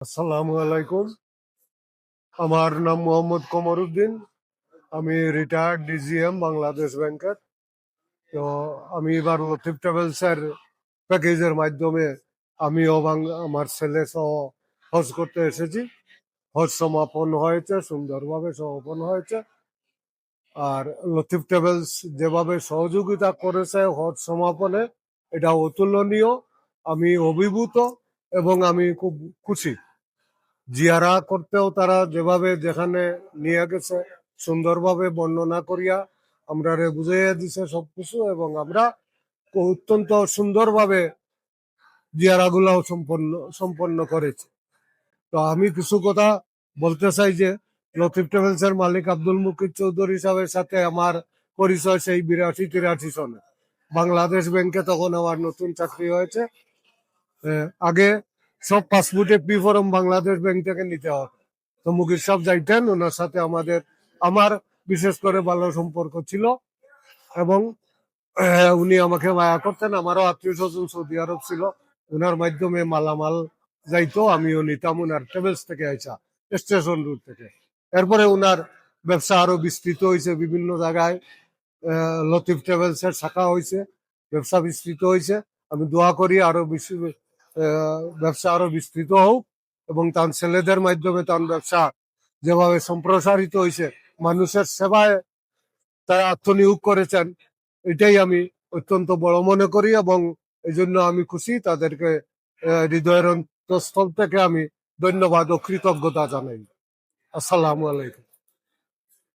আসসালামু আলাইকুম। আমার নাম মোহাম্মদ কমর উদ্দিন আমি রিটায়ার্ড ডিজিএম বাংলাদেশ ব্যাংকের তো আমি এবার লতিফ ট্রাভেলসের প্যাকেজের মাধ্যমে আমিও আমার ছেলে সহ হজ করতে এসেছি। হজ সমাপন হয়েছে, সুন্দরভাবে সমাপন হয়েছে। আর লতিফ ট্রাভেলস যেভাবে সহযোগিতা করেছে হজ সমাপনে, এটা অতুলনীয়। আমি অভিভূত এবং আমি খুব খুশি। জিয়ারা করতেও তারা যেভাবে যেখানে নিয়ে গেছে, সুন্দরভাবে বর্ণনা করিয়া আমরা বুঝাইয়া দিছে সবকিছু এবং আমরা অত্যন্ত সুন্দরভাবে জিয়ারাগুলাও সম্পন্ন সম্পন্ন করেছি। তো আমি কিছু কথা বলতে চাই যে, লতিফ ট্রাভেলস এর মালিক আব্দুল মুকিদ চৌধুরী সাহেবের সাথে আমার পরিচয় সেই বিরাশি তিরাশি সনে। বাংলাদেশ ব্যাংকে তখন আমার নতুন চাকরি হয়েছে। আগে সব পাসপোর্টে পি ফরম বাংলাদেশ ব্যাংক থেকে নিতে হবে। তো মুকির সাহেব যাইতেন, ওনার সাথে আমাদের, আমার বিশেষ করে ভালো সম্পর্ক ছিল এবং উনি আমাকে মায়া করতেন। আমারও আত্মীয় স্বজন সৌদি আরব ছিল ওনার মাধ্যমে মালামাল যাইতো, আমিও নিতাম ওনার ট্রাভেলস থেকে আইসা স্টেশন রুট থেকে। এরপরে ওনার ব্যবসা আরও বিস্তৃত হয়েছে বিভিন্ন জায়গায় লতিফ ট্রাভেলস এর শাখা হয়েছে ব্যবসা বিস্তৃত হয়েছে আমি দোয়া করি আরও বেশি ব্যবসা আরও বিস্তৃত হোক এবং তার ছেলেদের মাধ্যমে তার ব্যবসা যেভাবে সম্প্রসারিত হয়েছে, মানুষের সেবায় তারা আত্মনিয়োগ করেছেন, এটাই আমি অত্যন্ত বড় মনে করি এবং এই জন্য আমি খুশি তাদেরকে হৃদয়ের অন্তঃস্থল থেকে আমি ধন্যবাদ ও কৃতজ্ঞতা জানাই। আসসালামু আলাইকুম।